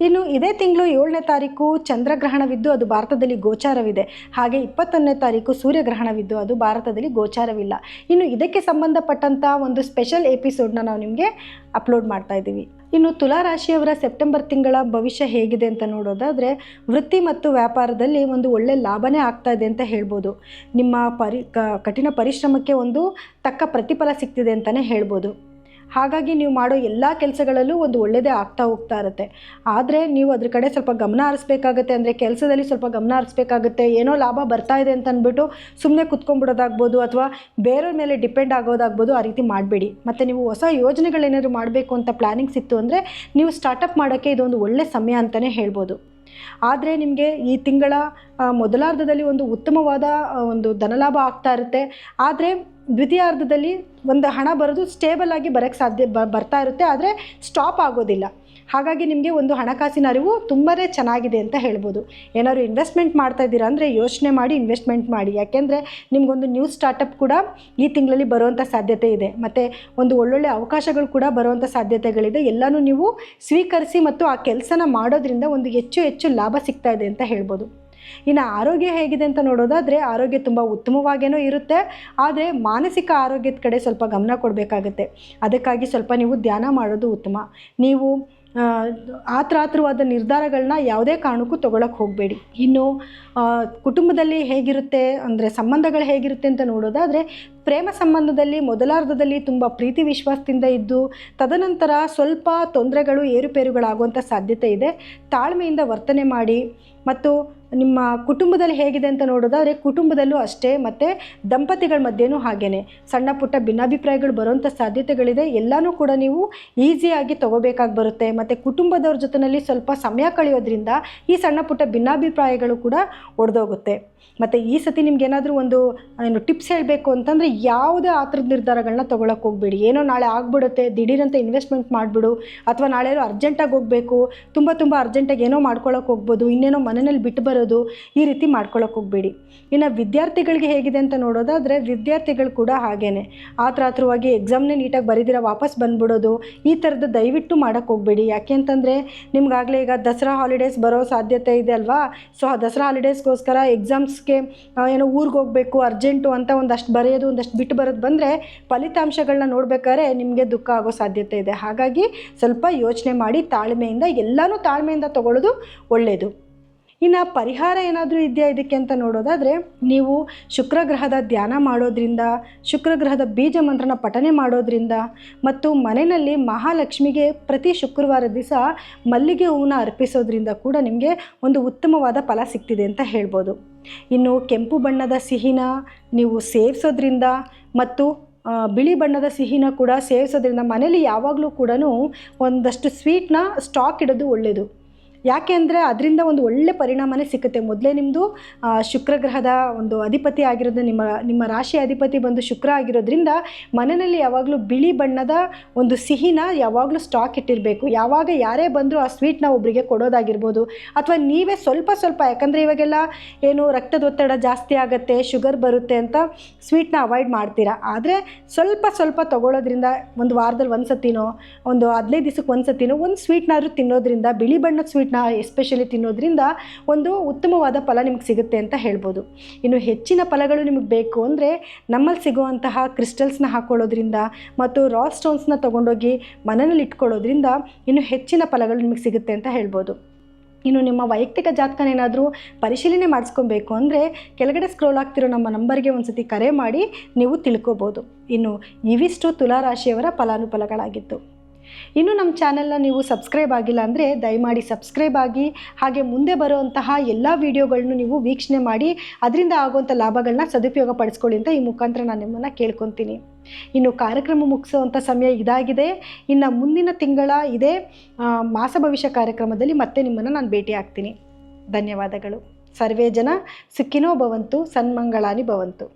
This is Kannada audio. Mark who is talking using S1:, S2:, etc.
S1: ಇನ್ನು ಇದೇ ತಿಂಗಳು ಏಳನೇ ತಾರೀಕು ಚಂದ್ರಗ್ರಹಣವಿದ್ದು ಅದು ಭಾರತದಲ್ಲಿ ಗೋಚಾರವಿದೆ. ಹಾಗೆ ಇಪ್ಪತ್ತೊಂದನೇ ತಾರೀಕು ಸೂರ್ಯಗ್ರಹಣವಿದ್ದು ಅದು ಭಾರತದಲ್ಲಿ ಗೋಚಾರವಿಲ್ಲ. ಇನ್ನು ಇದಕ್ಕೆ ಸಂಬಂಧಪಟ್ಟಂಥ ಒಂದು ಸ್ಪೆಷಲ್ ಎಪಿಸೋಡ್ನ ನಾವು ನಿಮಗೆ ಅಪ್ಲೋಡ್ ಮಾಡ್ತಾ ಇದ್ದೀವಿ. ಇನ್ನು ತುಲಾ ರಾಶಿಯವರ ಸೆಪ್ಟೆಂಬರ್ ತಿಂಗಳ ಭವಿಷ್ಯ ಹೇಗಿದೆ ಅಂತ ನೋಡೋದಾದರೆ, ವೃತ್ತಿ ಮತ್ತು ವ್ಯಾಪಾರದಲ್ಲಿ ಒಂದು ಒಳ್ಳೆ ಲಾಭನೇ ಆಗ್ತಾ ಇದೆ ಅಂತ ಹೇಳ್ಬೋದು. ನಿಮ್ಮ ಪರಿ ಕಠಿಣ ಪರಿಶ್ರಮಕ್ಕೆ ಒಂದು ತಕ್ಕ ಪ್ರತಿಫಲ ಸಿಗ್ತಿದೆ ಅಂತಲೇ ಹೇಳ್ಬೋದು. ಹಾಗಾಗಿ ನೀವು ಮಾಡೋ ಎಲ್ಲ ಕೆಲಸಗಳಲ್ಲೂ ಒಂದು ಒಳ್ಳೆಯದೇ ಆಗ್ತಾ ಹೋಗ್ತಾ ಇರುತ್ತೆ. ಆದರೆ ನೀವು ಅದ್ರ ಕಡೆ ಸ್ವಲ್ಪ ಗಮನ ಹರಿಸ್ಬೇಕಾಗತ್ತೆ, ಅಂದರೆ ಕೆಲಸದಲ್ಲಿ ಸ್ವಲ್ಪ ಗಮನ ಹರಿಸ್ಬೇಕಾಗುತ್ತೆ, ಏನೋ ಲಾಭ ಬರ್ತಾ ಇದೆ ಅಂತ ಅಂದ್ಬಿಟ್ಟು ಸುಮ್ಮನೆ ಕುತ್ಕೊಂಡ್ಬಿಡೋದಾಗ್ಬೋದು ಅಥವಾ ಬೇರೆಯವ್ರ ಮೇಲೆ ಡಿಪೆಂಡ್ ಆಗೋದಾಗ್ಬೋದು ಆ ರೀತಿ ಮಾಡಬೇಡಿ. ಮತ್ತು ನೀವು ಹೊಸ ಯೋಜನೆಗಳೇನಾದರೂ ಮಾಡಬೇಕು ಅಂತ ಪ್ಲ್ಯಾನಿಂಗ್ಸ್ ಇತ್ತು ಅಂದರೆ ನೀವು ಸ್ಟಾರ್ಟಪ್ ಮಾಡೋಕ್ಕೆ ಇದೊಂದು ಒಳ್ಳೆ ಸಮಯ ಅಂತಲೇ ಹೇಳ್ಬೋದು. ಆದರೆ ನಿಮಗೆ ಈ ತಿಂಗಳ ಮೊದಲಾರ್ಧದಲ್ಲಿ ಒಂದು ಉತ್ತಮವಾದ ಒಂದು ಧನಲಾಭ ಆಗ್ತಾ ಇರುತ್ತೆ. ಆದರೆ ದ್ವಿತೀಯಾರ್ಧದಲ್ಲಿ ಒಂದು ಹಣ ಬರೋದು ಸ್ಟೇಬಲ್ ಆಗಿ ಬರೋಕ್ಕೆ ಸಾಧ್ಯ ಬರ್ತಾ ಇರುತ್ತೆ. ಆದರೆ ಸ್ಟಾಪ್ ಆಗೋದಿಲ್ಲ. ಹಾಗಾಗಿ ನಿಮಗೆ ಒಂದು ಹಣಕಾಸಿನ ಅರಿವು ತುಂಬಾ ಚೆನ್ನಾಗಿದೆ ಅಂತ ಹೇಳ್ಬೋದು. ಏನಾದ್ರು ಇನ್ವೆಸ್ಟ್ಮೆಂಟ್ ಮಾಡ್ತಾ ಇದ್ದೀರಾ ಅಂದರೆ ಯೋಚನೆ ಮಾಡಿ ಇನ್ವೆಸ್ಟ್ಮೆಂಟ್ ಮಾಡಿ. ಯಾಕೆಂದರೆ ನಿಮಗೊಂದು ನ್ಯೂ ಸ್ಟಾರ್ಟಪ್ ಕೂಡ ಈ ತಿಂಗಳಲ್ಲಿ ಬರುವಂಥ ಸಾಧ್ಯತೆ ಇದೆ. ಮತ್ತು ಒಂದು ಒಳ್ಳೊಳ್ಳೆ ಅವಕಾಶಗಳು ಕೂಡ ಬರುವಂಥ ಸಾಧ್ಯತೆಗಳಿದೆ. ಎಲ್ಲನೂ ನೀವು ಸ್ವೀಕರಿಸಿ ಮತ್ತು ಆ ಕೆಲಸನ ಮಾಡೋದ್ರಿಂದ ಒಂದು ಹೆಚ್ಚು ಹೆಚ್ಚು ಲಾಭ ಸಿಗ್ತಾ ಇದೆ ಅಂತ ಹೇಳ್ಬೋದು. ಇನ್ನು ಆರೋಗ್ಯ ಹೇಗಿದೆ ಅಂತ ನೋಡೋದಾದರೆ ಆರೋಗ್ಯ ತುಂಬ ಉತ್ತಮವಾಗೇನೋ ಇರುತ್ತೆ. ಆದರೆ ಮಾನಸಿಕ ಆರೋಗ್ಯದ ಕಡೆ ಸ್ವಲ್ಪ ಗಮನ ಕೊಡಬೇಕಾಗತ್ತೆ. ಅದಕ್ಕಾಗಿ ಸ್ವಲ್ಪ ನೀವು ಧ್ಯಾನ ಮಾಡೋದು ಉತ್ತಮ. ನೀವು ಆತ್ರಾತ್ರವಾದ ನಿರ್ಧಾರಗಳನ್ನ ಯಾವುದೇ ಕಾರಣಕ್ಕೂ ತೊಗೊಳಕ್ಕೆ ಹೋಗಬೇಡಿ. ಇನ್ನು ಕುಟುಂಬದಲ್ಲಿ ಹೇಗಿರುತ್ತೆ, ಅಂದರೆ ಸಂಬಂಧಗಳು ಹೇಗಿರುತ್ತೆ ಅಂತ ನೋಡೋದಾದರೆ, ಪ್ರೇಮ ಸಂಬಂಧದಲ್ಲಿ ಮೊದಲಾರ್ಧದಲ್ಲಿ ತುಂಬ ಪ್ರೀತಿ ವಿಶ್ವಾಸದಿಂದ ಇದ್ದು, ತದನಂತರ ಸ್ವಲ್ಪ ತೊಂದರೆಗಳು ಏರುಪೇರುಗಳಾಗುವಂಥ ಸಾಧ್ಯತೆ ಇದೆ. ತಾಳ್ಮೆಯಿಂದ ವರ್ತನೆ ಮಾಡಿ, ಮತ್ತು ನಿಮ್ಮ ಕುಟುಂಬದಲ್ಲಿ ಹೇಗಿದೆ ಅಂತ ನೋಡೋದಾದರೆ ಕುಟುಂಬದಲ್ಲೂ ಅಷ್ಟೇ, ಮತ್ತು ದಂಪತಿಗಳ ಮಧ್ಯೆಯೂ ಹಾಗೇ ಸಣ್ಣ ಪುಟ್ಟ ಭಿನ್ನಾಭಿಪ್ರಾಯಗಳು ಬರುವಂಥ ಸಾಧ್ಯತೆಗಳಿದೆ. ಎಲ್ಲನೂ ಕೂಡ ನೀವು ಈಸಿಯಾಗಿ ತೊಗೋಬೇಕಾಗಿ ಬರುತ್ತೆ. ಮತ್ತು ಕುಟುಂಬದವ್ರ ಜೊತೆಯಲ್ಲಿ ಸ್ವಲ್ಪ ಸಮಯ ಕಳೆಯೋದ್ರಿಂದ ಈ ಸಣ್ಣ ಪುಟ್ಟ ಭಿನ್ನಾಭಿಪ್ರಾಯಗಳು ಕೂಡ ಒಡೆದೋಗುತ್ತೆ. ಮತ್ತು ಈ ಸತಿ ನಿಮ್ಗೆ ಏನಾದರೂ ಒಂದು, ಏನು ಟಿಪ್ಸ್ ಹೇಳಬೇಕು ಅಂತಂದರೆ ಯಾವುದೇ ಆ ಥರದ ನಿರ್ಧಾರಗಳನ್ನ ತೊಗೊಳಕ್ಕೆ ಹೋಗಬೇಡಿ. ಏನೋ ನಾಳೆ ಆಗ್ಬಿಡುತ್ತೆ, ದಿಢೀರಂತ ಇನ್ವೆಸ್ಟ್ಮೆಂಟ್ ಮಾಡಿಬಿಡು, ಅಥವಾ ನಾಳೆ ಅರ್ಜೆಂಟಾಗಿ ಹೋಗಬೇಕು, ತುಂಬ ತುಂಬ ಅರ್ಜೆಂಟಾಗಿ ಏನೋ ಮಾಡ್ಕೊಳಕ್ಕೆ ಹೋಗ್ಬೋದು, ಇನ್ನೇನೋ ಮನೆಯಲ್ಲಿ ಬಿಟ್ಟು ಬರೋದು ಈ ರೀತಿ ಮಾಡ್ಕೊಳಕ್ಕೆ ಹೋಗಬೇಡಿ. ಇನ್ನು ವಿದ್ಯಾರ್ಥಿಗಳಿಗೆ ಹೇಗಿದೆ ಅಂತ ನೋಡೋದಾದರೆ ವಿದ್ಯಾರ್ಥಿಗಳು ಕೂಡ ಹಾಗೇನೆ. ಆತ್ರಾತ್ರವಾಗಿ ಎಕ್ಸಾಮ್ನೇ ನೀಟಾಗಿ ಬರೀದಿರ ವಾಪಸ್ ಬಂದ್ಬಿಡೋದು ಈ ಥರದ್ದು ದಯವಿಟ್ಟು ಮಾಡೋಕ್ಕೆ ಹೋಗಬೇಡಿ. ಯಾಕೆ ಅಂತಂದರೆ ನಿಮ್ಗಾಗಲೇ ಈಗ ದಸರಾ ಹಾಲಿಡೇಸ್ ಬರೋ ಸಾಧ್ಯತೆ ಇದೆ ಅಲ್ವಾ? ಸೊ ಆ ದಸರಾ ಹಾಲಿಡೇಸ್ಗೋಸ್ಕರ ಎಕ್ಸಾಮ್ಸ್ಗೆ ಏನೋ ಊರಿಗೆ ಹೋಗಬೇಕು ಅರ್ಜೆಂಟು ಅಂತ ಒಂದಷ್ಟು ಬರೆಯೋದು, ಒಂದಷ್ಟು ಬಿಟ್ಟು ಬರೋದು ಬಂದರೆ ಫಲಿತಾಂಶಗಳನ್ನ ನೋಡಬೇಕಾದ್ರೆ ನಿಮಗೆ ದುಃಖ ಆಗೋ ಸಾಧ್ಯತೆ ಇದೆ. ಹಾಗಾಗಿ ಸ್ವಲ್ಪ ಯೋಚನೆ ಮಾಡಿ ತಾಳ್ಮೆಯಿಂದ, ಎಲ್ಲನೂ ತಾಳ್ಮೆಯಿಂದ ತಗೊಳ್ಳೋದು ಒಳ್ಳೆಯದು ಇನ್ನು ಪರಿಹಾರ ಏನಾದರೂ ಇದೆಯಾ ಇದಕ್ಕೆ ಅಂತ ನೋಡೋದಾದರೆ, ನೀವು ಶುಕ್ರ ಗ್ರಹದ ಧ್ಯಾನ ಮಾಡೋದ್ರಿಂದ ಶುಕ್ರ ಗ್ರಹದ ಬೀಜ ಮಂತ್ರನ ಪಠನೆ ಮಾಡೋದ್ರಿಂದ, ಮತ್ತು ಮನೆಯಲ್ಲಿ ಮಹಾಲಕ್ಷ್ಮಿಗೆ ಪ್ರತಿ ಶುಕ್ರವಾರ ದಿವಸ ಮಲ್ಲಿಗೆ ಹೂವನ್ನ ಅರ್ಪಿಸೋದ್ರಿಂದ ಕೂಡ ನಿಮಗೆ ಒಂದು ಉತ್ತಮವಾದ ಫಲ ಸಿಗ್ತಿದೆ ಅಂತ ಹೇಳ್ಬೋದು. ಇನ್ನು ಕೆಂಪು ಬಣ್ಣದ ಸಿಹಿನ ನೀವು ಸೇವಿಸೋದ್ರಿಂದ ಮತ್ತು ಬಿಳಿ ಬಣ್ಣದ ಸಿಹಿನ ಕೂಡ ಸೇವಿಸೋದ್ರಿಂದ ಮನೇಲಿ ಯಾವಾಗಲೂ ಕೂಡ ಒಂದಷ್ಟು ಸ್ವೀಟ್ನ ಸ್ಟಾಕ್ ಇಡೋದು ಒಳ್ಳೆಯದು ಯಾಕೆ ಅಂದರೆ ಅದರಿಂದ ಒಂದು ಒಳ್ಳೆ ಪರಿಣಾಮನೇ ಸಿಕ್ಕುತ್ತೆ. ಮೊದಲೇ ನಿಮ್ಮದು ಶುಕ್ರಗ್ರಹದ ಒಂದು ಅಧಿಪತಿ ಆಗಿರೋದು ನಿಮ್ಮ ನಿಮ್ಮ ರಾಶಿ ಅಧಿಪತಿ ಬಂದು ಶುಕ್ರ ಆಗಿರೋದ್ರಿಂದ ಮನೆಯಲ್ಲಿ ಯಾವಾಗಲೂ ಬಿಳಿ ಬಣ್ಣದ ಒಂದು ಸಿಹಿನ ಯಾವಾಗಲೂ ಸ್ಟಾಕ್ ಇಟ್ಟಿರಬೇಕು. ಯಾವಾಗ ಯಾರೇ ಬಂದರೂ ಆ ಸ್ವೀಟ್ನ ಒಬ್ಬರಿಗೆ ಕೊಡೋದಾಗಿರ್ಬೋದು. ಅಥವಾ ನೀವೇ ಸ್ವಲ್ಪ ಸ್ವಲ್ಪ, ಯಾಕಂದರೆ ಇವಾಗೆಲ್ಲ ಏನು ರಕ್ತದೊತ್ತಡ ಜಾಸ್ತಿ ಆಗುತ್ತೆ ಶುಗರ್ ಬರುತ್ತೆ ಅಂತ ಸ್ವೀಟ್ನ ಅವಾಯ್ಡ್ ಮಾಡ್ತೀರಾ. ಆದರೆ ಸ್ವಲ್ಪ ಸ್ವಲ್ಪ ತಗೊಳ್ಳೋದ್ರಿಂದ ಒಂದು ವಾರದಲ್ಲಿ ಒಂದು ಸತಿನೋ ಒಂದು ಹದಿನೈದು ದಿವಸಕ್ಕೆ ಒಂದು ಸತಿನೋ ಒಂದು ಸ್ವೀಟ್ನಾದ್ರೂ ತಿನ್ನೋದ್ರಿಂದ ಬಿಳಿ ಬಣ್ಣದ ಸ್ವೀಟ್ನ ಎಸ್ಪೆಷಲಿ ತಿನ್ನೋದ್ರಿಂದ ಒಂದು ಉತ್ತಮವಾದ ಫಲ ನಿಮ್ಗೆ ಸಿಗುತ್ತೆ ಅಂತ ಹೇಳ್ಬೋದು. ಇನ್ನು ಹೆಚ್ಚಿನ ಫಲಗಳು ನಿಮಗೆ ಬೇಕು ಅಂದರೆ ನಮ್ಮಲ್ಲಿ ಸಿಗುವಂತಹ ಕ್ರಿಸ್ಟಲ್ಸ್ನ ಹಾಕೊಳ್ಳೋದ್ರಿಂದ ಮತ್ತು ರಾ ಸ್ಟೋನ್ಸ್ನ ತೊಗೊಂಡೋಗಿ ಮನೆಯಲ್ಲಿ ಇಟ್ಕೊಳ್ಳೋದ್ರಿಂದ ಇನ್ನು ಹೆಚ್ಚಿನ ಫಲಗಳು ನಿಮಗೆ ಸಿಗುತ್ತೆ ಅಂತ ಹೇಳ್ಬೋದು. ಇನ್ನು ನಿಮ್ಮ ವೈಯಕ್ತಿಕ ಜಾತಕನೇನಾದರೂ ಪರಿಶೀಲನೆ ಮಾಡಿಸ್ಕೊಬೇಕು ಅಂದರೆ ಕೆಳಗಡೆ ಸ್ಕ್ರೋಲ್ ಆಗ್ತಿರೋ ನಮ್ಮ ನಂಬರ್ಗೆ ಒಂದು ಸತಿ ಕರೆ ಮಾಡಿ ನೀವು ತಿಳ್ಕೊಬೋದು. ಇನ್ನು ಇವಿಷ್ಟು ತುಲಾರಾಶಿಯವರ ಫಲಾನುಫಲಗಳಾಗಿತ್ತು ಇನ್ನು ನಮ್ಮ ಚಾನೆಲ್ನ ನೀವು ಸಬ್ಸ್ಕ್ರೈಬ್ ಆಗಿಲ್ಲ ಅಂದರೆ ದಯಮಾಡಿ ಸಬ್ಸ್ಕ್ರೈಬ್ ಆಗಿ, ಹಾಗೆ ಮುಂದೆ ಬರುವಂತಹ ಎಲ್ಲ ವೀಡಿಯೋಗಳನ್ನು ನೀವು ವೀಕ್ಷಣೆ ಮಾಡಿ, ಅದರಿಂದ ಆಗುವಂಥ ಲಾಭಗಳನ್ನ ಸದುಪಯೋಗ ಪಡಿಸ್ಕೊಳ್ಳಿ ಅಂತ ಈ ಮುಖಾಂತರ ನಾನು ನಿಮ್ಮನ್ನು ಕೇಳ್ಕೊತೀನಿ. ಇನ್ನು ಕಾರ್ಯಕ್ರಮ ಮುಗಿಸುವಂಥ ಸಮಯ ಇದಾಗಿದೆ. ಇನ್ನು ಮುಂದಿನ ತಿಂಗಳ ಇದೇ ಮಾಸ ಭವಿಷ್ಯ ಕಾರ್ಯಕ್ರಮದಲ್ಲಿ ಮತ್ತೆ ನಿಮ್ಮನ್ನು ನಾನು ಭೇಟಿ ಆಗ್ತೀನಿ ಧನ್ಯವಾದಗಳು. ಸರ್ವೇ ಜನ ಸುಖಿನೋ ಭವಂತು, ಸನ್ಮಂಗಳಾನಿ ಭವಂತು.